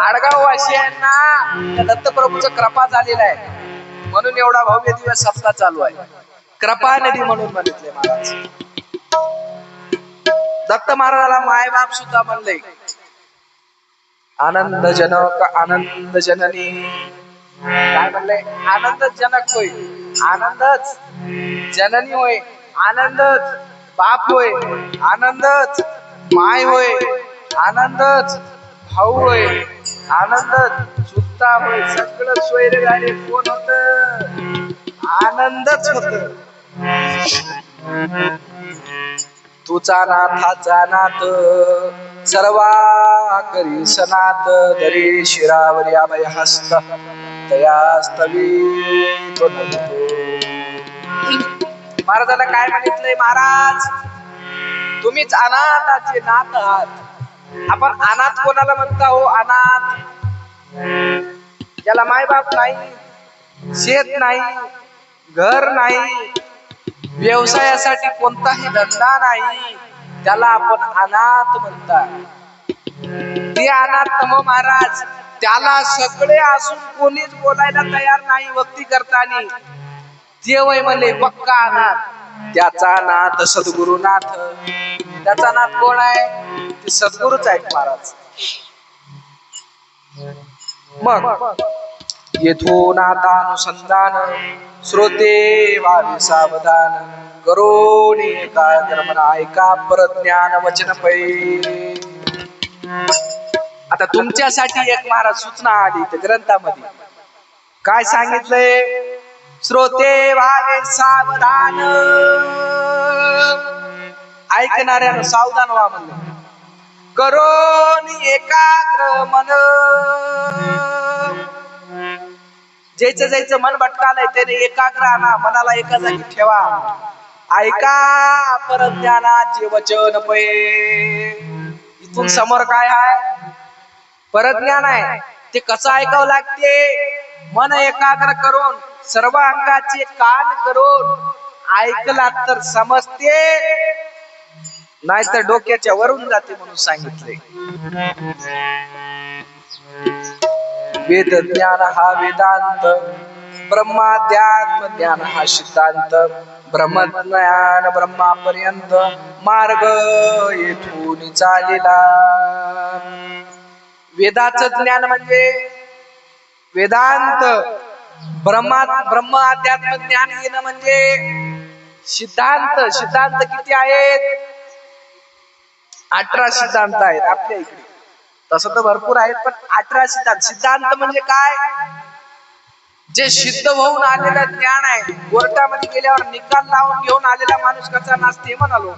आडगाव वासियांना दत्तप्रभूचं कृपा झालेला आहे म्हणून एवढा भव्य दिवस सप्ताह चालू आहे. कृपा नदी म्हणून म्हणितले महाराज. दत्त महाराजाला मायबाप सुद्धा म्हणले. आनंद जनक आनंद जननी काय म्हणले? आनंद जनक होय. आनंदच. जननी होय. आनंदच. बाप होय. आनंदच. माय होय. आनंदच. भाऊ होय. आनंद चुलता सगळं सोयरे गाडी कोण होत? आनंदच होत. तुचा नाथाचा नाथ सर्वा करी सनात दरी शिरावरी अभय हस्त तयास्तवी तो महाराजाला काय मागितलंय महाराज? तुम्हीच अनाथाचे नाथ आहात. आपण अनाथ कोणाला म्हणता हो? अनाथ. ज्याला मायबाप नाही शेत नाही घर नाही व्यवसायासाठी कोणताही धंदा नाही त्याला आपण अनाथ म्हणता. ते अनाथ म महाराज त्याला सगळे असून कोणीच बोलायला तयार नाही भक्ती करताना. ते म्हणले पक्का अनाथ. त्याचा नाथ सद्गुरुनाथ. त्याचा नाथ कोण आहे? ते सद्गुरूच आहेत महाराज. मग येथून आता अनुसंधान श्रोते व्हावे सावधान करोनी एकाग्र मन ऐका परज्ञान वचन पै. आता तुमच्यासाठी एक महाराज सूचना आली त्या ग्रंथामध्ये. काय सांगितलंय? श्रोते व्हावे सावधान. ऐकणाऱ्यानं सावधान व्हा म्हणलं. करोनी एकाग्र मन. ज्याचं ज्याचं मन भटकालंय त्याने एकाग्र आणा. मनाला एका जागी ठेवा. ऐका परज्ञानाचे वचन पै. इथून समोर काय आहे परज्ञान आहे. ते कसं ऐकावं लागते? मन एकाग्र करून. सर्व अंगाचे कान करून ऐकला तर समजते. नाहीतर डोक्याच्या वरून जाते म्हणून सांगितले. वेद ज्ञान हा वेदांत ब्रह्माध्यात्म ज्ञान हा सिद्धांत ब्रह्मज्ञान ब्रह्मापर्यंत मार्ग येथून चालेला. वेदाचं ज्ञान म्हणजे वेदांत ब्रह्मा ब्रह्म अध्यात्म ज्ञान घेणं म्हणजे सिद्धांत. सिद्धांत किती आहेत? अठरा सिद्धांत आहेत आपल्या इकडे. तसं तर भरपूर आहेत पण अठरा सिद्धांत. सिद्धांत म्हणजे काय? जे सिद्ध होऊन आलेलं ज्ञान आहे. कोर्टामध्ये गेल्यावर निकाल लावून घेऊन आलेला माणूस कसा नाचते म्हणालो.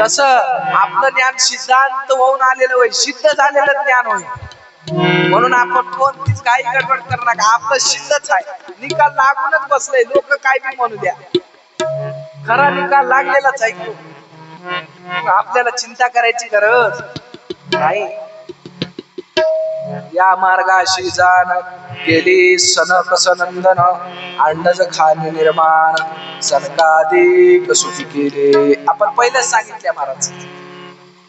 तस आपलं ज्ञान सिद्धांत होऊन आलेलं होय. सिद्ध झालेलं ज्ञान होय. म्हणून आपण कोणतीच काही गडबड करू नका. आपलं शिल्लच आहे. निकाल लागूनच बसलंय. लोक काय बी म्हणू द्या. खरा निकाल लागलेलाच आहे. आपल्याला चिंता करायची गरज नाही. या मार्गाशी जाण केली सनक सनंदन. अंडज खान निर्माण. सनकाधिक सुखी केले. आपण पहिलेच सांगितले महाराज.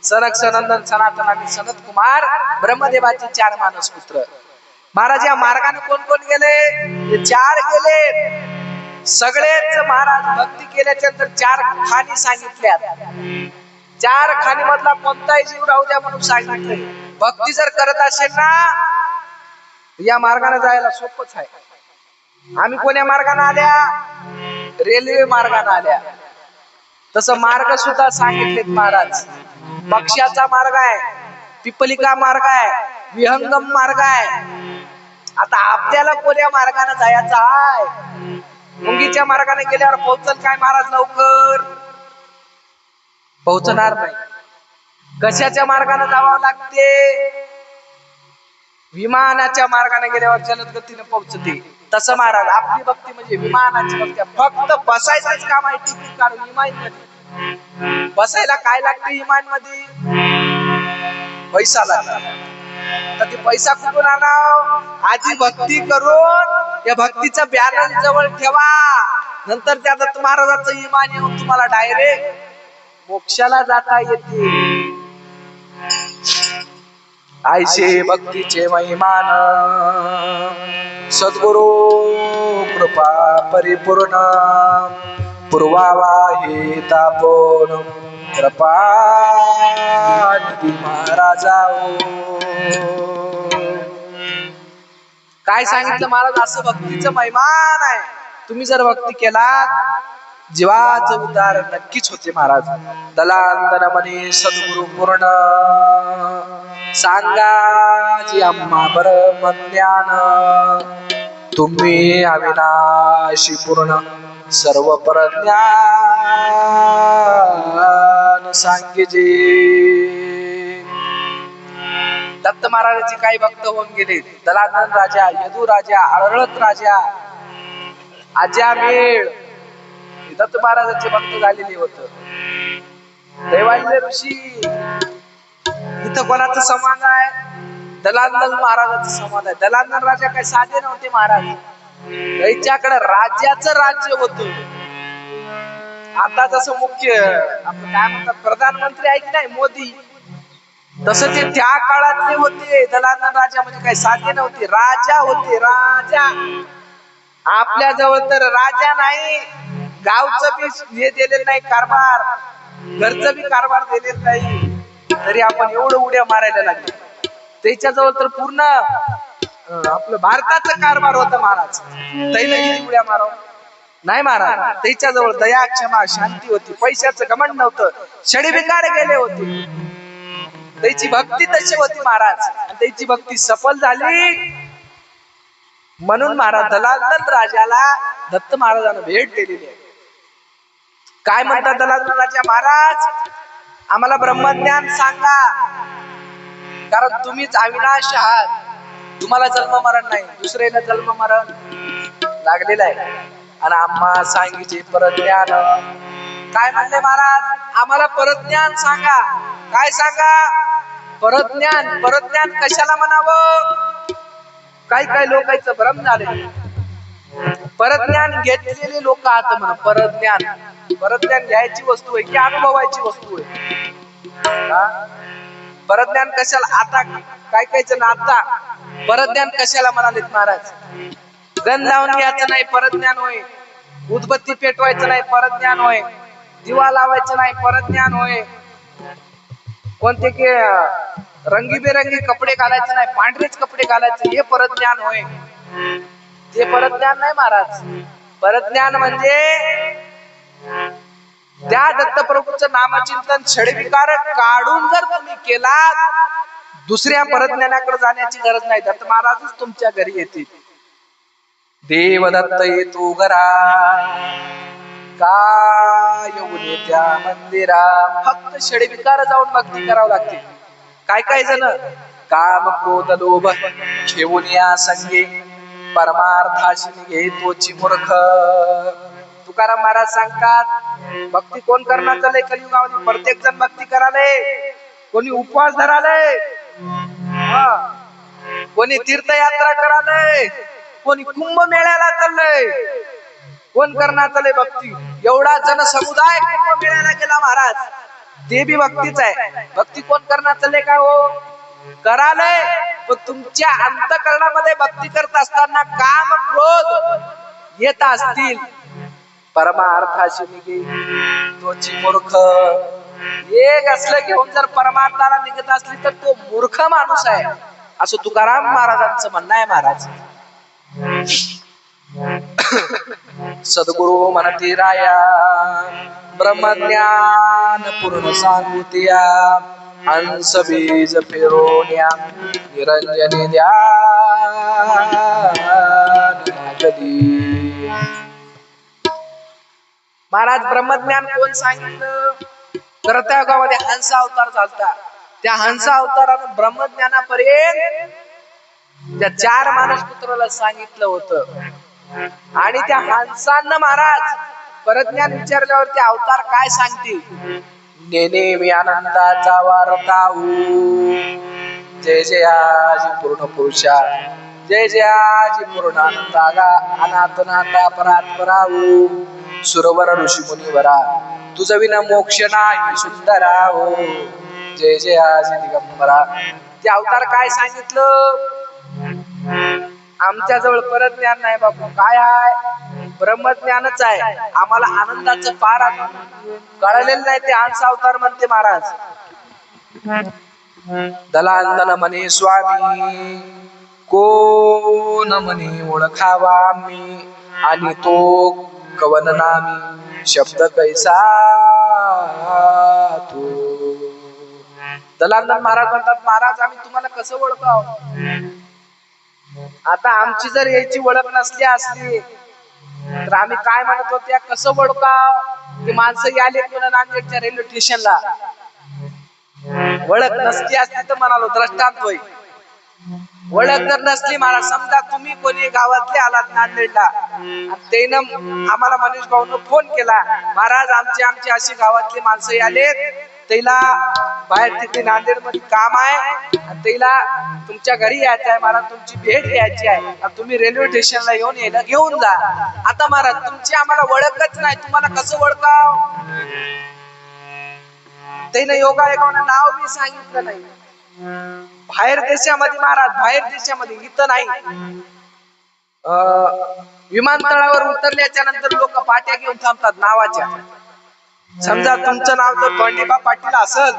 सनक सनंदन सनातन आणि सनत कुमार ब्रह्मदेवाचे चार मानस पुत्र. महाराज या मार्गाने कोण कोण गेले? चार गेले. सगळेच महाराज भक्ती केल्याच्यानंतर चार खाणी सांगितल्या चार खाणी मधला कोणताही जीव राहू द्या म्हणून सांगितले. भक्ती जर करत असेल ना या मार्गाने जायला सोपच आहे. आम्ही कोण्या मार्गाने आल्या? रेल्वे मार्गाने आल्या. तसं मार्ग सुद्धा सांगितलेत महाराज. पक्षाचा मार्ग आहे पिपलिका मार्ग आहे विहंगम मार्ग आहे. आता आपल्याला कोण्या मार्गाने जायचं आहे? मुंगीच्या मार्गाने गेल्यावर पोहोचल काय महाराज लवकर? पोहोचणार नाही. कशाच्या मार्गाने जावं लागते? विमानाच्या मार्गाने गेल्यावर जलद गतीने पोहोचते. तसं महाराज आपली भक्ती म्हणजे विमानाची भक्ती. फक्त बसायचंच काम आहे तिकीट काढून इमान बसायला काय लागते इमानमध्ये पैसा लागला तर ते पैसा कुठून आणाव? आधी भक्ती करून या भक्तीचा बॅलन्स जवळ ठेवा. नंतर त्या दत्त महाराजाचं इमान येऊन तुम्हाला डायरेक्ट मोक्षाला जाता येते. आयशे भक्तीचे महिमान सद्गुरु कृपा परिपूर्ण. पूर्वावा हे तापोन कृपा महाराजा काय सांगितलं महाराज? असं भक्तीचं महिमान आहे. तुम्ही जर भक्ती केलात जीवाचं उद्धार नक्कीच होते महाराज. दलांतर मने सद्गुरु पूर्ण. सांगा जी अम्मा बर ज्ञान तुम्ही अविनाशी पूर्ण सर्व परज्ञान सांगेजे दत्त महाराजांचे काही भक्त होऊन गेले. दलानंद राजा यदू राजा अळळत राजा अजामेळ मेळ. दत्त महाराजांचे भक्त झालेले होत. दैवाल्य ऋषी. इथं कोणाचं समान आहे? दलानंद महाराजाचं समाज आहे. दलानंद राजा काही साधे नव्हते महाराज. त्यांच्याकडे राज्याच राज्य होत. आता जसं मुख्य आपण काय म्हणतात प्रधानमंत्री आहे की नाही मोदी. तसं ते त्या काळातले होते. दलानंद राजा म्हणजे काही साधे नव्हते. राजा होते राजा. आपल्या जवळ तर राजा नाही. गावचं बी हे दिलेलं नाही कारभार. घरचं बी कारभार दिलेलं नाही. तरी आपण एवढं उड्या मारायला लागले. त्याच्याजवळ तर पूर्ण आपलं भारताचं कारभार होता महाराज. तैला उड्या माराव. नाही महाराज त्याच्याजवळ दया क्षमा शांती होती. पैशाचं घमंड नव्हतं. षडविकार गेले होते. त्याची भक्ती तशी होती महाराज. त्याची भक्ती सफल झाली. म्हणून महाराज दलालदल राजाला दत्त महाराजांना भेट दिलेली आहे. काय म्हणतात दलालदल राजा महाराज? आम्हाला ब्रह्मज्ञान सांगा. कारण तुम्हीच अविनाश आहात. तुम्हाला जन्म मरण नाही दुसऱ्याला जन्म मरण लागलेलं आहे. आणि आम्हा सांगितले परज्ञान. काय म्हणले महाराज? आम्हाला परत ज्ञान सांगा. काय सांगा? परत ज्ञान परत ज्ञान कशाला म्हणावं? काही काही लोकांचं भ्रम झाले. परज्ञान घेतलेले लोक आहात म्हणा परत ज्ञान परत ज्ञान घ्यायची वस्तू आहे की अनुभवायची वस्तू आहे? परज्ञान कशाला? आता काय काय जण आता? परज्ञान कशाला म्हणालेत महाराज? गण लावून घ्यायचं नाही परज्ञान होय. उदबत्ती पेटवायचं नाही परज्ञान होय. दिवा लावायचं नाही परज्ञान होय. कोणते की रंगीबेरंगी कपडे घालायचे नाही पांढरेच कपडे घालायचे हे परज्ञान होय. ते परज्ञान नाही महाराज. परज्ञान म्हणजे त्या दत्तप्रभूचं नामचिंतन छडविकार काढून जर तुम्ही केला दुसऱ्या परज्ञानाकडे जाण्याची गरज नाही. दत्त महाराजच तुमच्या घरी येतील. देवदत्त येतो घरा. काय येऊन त्या मंदिरा? फक्त षडविकार जाऊन भक्ती करावं लागते. काय काय जण? काम क्रोध लोभ घेऊन या संगे. परमार्थाशी घेतो तोची मूर्ख तुकाराम महाराज सांगतात भक्ती कोण करणार? चालय कलियुगामध्ये प्रत्येक जण भक्ती कराले कोणी उपवास धरालय कोणी तीर्थयात्रा करालय कोणी कुंभ मेळ्याला चाललंय कोण करणार चालय भक्ती? एवढा जन समुदाय कुंभ मेळ्याला गेला महाराज. ते बी भक्तीच आहे. भक्ती कोण करणार चाललंय का हो? करालय पण तुमच्या अंतकरणामध्ये भक्ती करत असताना काम क्रोध येत असतील. परमार्थाशी निघे तोची मूर्ख. एक असलं घेऊन जर परमार्थाला निघत असली तर तो मूर्ख माणूस आहे. असं तुकाराम महाराजांचं म्हणणं आहे महाराज. सद्गुरु म्हणते राया ब्रह्मज्ञान पूर्ण सांगुतिया हंस बीज फिरोन्या निरंजनी द्या महाराज ब्रह्मज्ञान कोण सांगितलं? करत्या गावामध्ये हंस अवतार चालता त्या हंस अवतारानं ब्रह्मज्ञानापर्यंत त्या चार मानस पुत्राला सांगितलं होतं. आणि त्या हंसांना महाराज परज्ञान विचारल्यावर ते अवतार काय सांगतील? नेने मी आनंदाचा वार्ताऊ जय जय आजी पूर्ण पुरुषा जय जय आजी पूर्ण अनाथ नाता परात पराऊ सुरवर ऋषी मुनिवरा तुझं विना मोक्ष नाही सुंदरा हो जय जय आजी दिगंबरा. ते अवतार काय सांगितलं? आमच्या जवळ परत ज्ञान नाही बापू काय आहे? ब्रह्मज्ञानच आहे. आम्हाला आनंदाचं फार कळलेलं नाही ते हंस अवतार म्हणते महाराज. दलांदन म्हणे स्वामी कोण म्हणे ओळखावा मी आणि तो कवन नामी शब्द कैसा तू? दलांदन महाराज म्हणतात महाराज आम्ही तुम्हाला कसं ओळखाव आता आमची जर याची ओळख नसली असली तर आम्ही काय म्हणत होत्या कसं ओळखाव ते माणसं याले पुन्हा नांदेडच्या रेल्वे स्टेशनला ओळख नसली असली तर म्हणालो द्रष्टांत होईल. ओळख जर नसली मला समजा तुम्ही कोणी गावातले आलात नांदेडला त्यानं आम्हाला मनीष भाऊन फोन केला. महाराज आमची आमची अशी गावातली माणसं आलेत. त्याला बाहेर तिथे नांदेडमध्ये काम आहे. त्याला तुमच्या घरी यायचं आहे. महाराज तुमची भेट घ्यायची आहे. तुम्ही रेल्वे स्टेशनला येऊन यायला घेऊन जा. आता महाराज तुमची आम्हाला ओळखच नाही. तुम्हाला कसं ओळखाव? त्यानं योगा एकानं नाव बी सांगितलं नाही. बाहेर देशामध्ये महाराज बाहेर देशामध्ये इथं नाही. विमानतळावर उतरल्याच्या नंतर लोक पाट्या घेऊन थांबतात नावाच्या. समजा तुमचं नाव जर धोंडीबा पाटील असल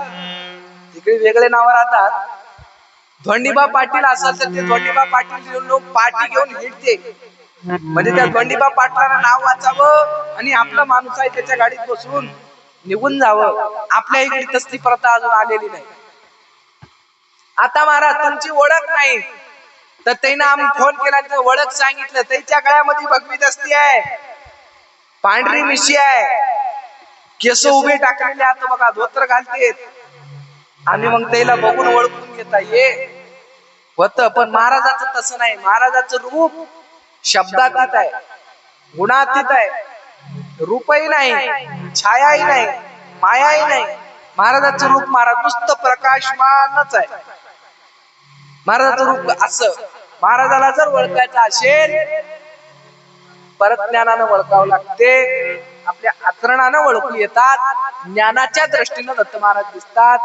तिकडे वेगळे नाव राहतात. धोंडीबा पाटील असेल तर ते धोंडीबा पाटील लोक पाठी घेऊन हिंडते. म्हणजे त्या धोंडीबा पाटलाला नाव वाचावं आणि आपला माणूस आहे त्याच्या गाडीत बसून निघून जावं. आपल्या इकडे तसली प्रथा अजून आलेली नाही. आता महाराज तुमची ओळख नाही. तर त्यानं आम्ही फोन केला ओळख सांगितलं. त्याच्या गळ्यामध्ये भगवी दस्ती आहे. पांढरी मिशी आहे. केस उभे टाकलेले आता बघा धोत्र घालते आणि मग त्याला बघून ओळखून घेता ये. होत पण महाराजाचं तसं नाही. महाराजाचं रूप शब्दातीत आहे. गुणातीत आहे. रूपही नाही. छायाही नाही. मायाही नाही. महाराजाचं रूप महाराज नुसतं प्रकाशमानच आहे. महाराजाचं रूप असं. महाराजाला जर ओळखायचं असेल परत ज्ञानानं ओळखावं लागते. आपल्या आचरणानं ओळखू येतात. ज्ञानाच्या दृष्टीनं दत्त महाराज दिसतात.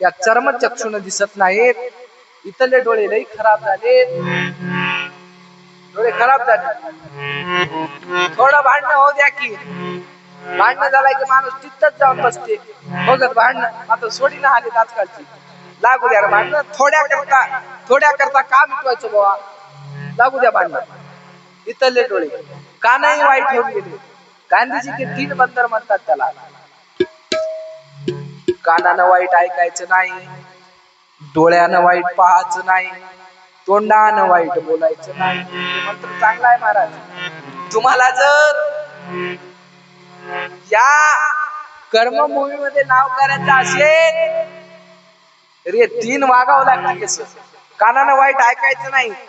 या चर्म चक्षुन दिसत नाहीत. इथले डोळे लई खराब झाले डोळे खराब झाले थोडं भांडणं होऊ द्या की. भांडणं झालाय की माणूस तिथंच जाऊन बसते. बघत भांडणं. आता सोडी ना आली आजकालची. लागू द्या भांडण. थोड्या करता थोड्या करता का मिटवायचं बाबा लागू द्या भांडण. इथले डोळे. कानही वाईट होऊन गेले. गांधीजी के तीन बंदर म्हणतात त्याला. कानानं वाईट ऐकायचं नाही. डोळ्यानं वाईट पाहायचं नाही. तोंडानं वाईट बोलायचं नाही. मंत्र चांगला आहे महाराज. तुम्हाला जर या कर्मभूमी मध्ये नाव करायचं असेल रे तीन वागावं लागते कानानं वाईट ऐकायचं नाही.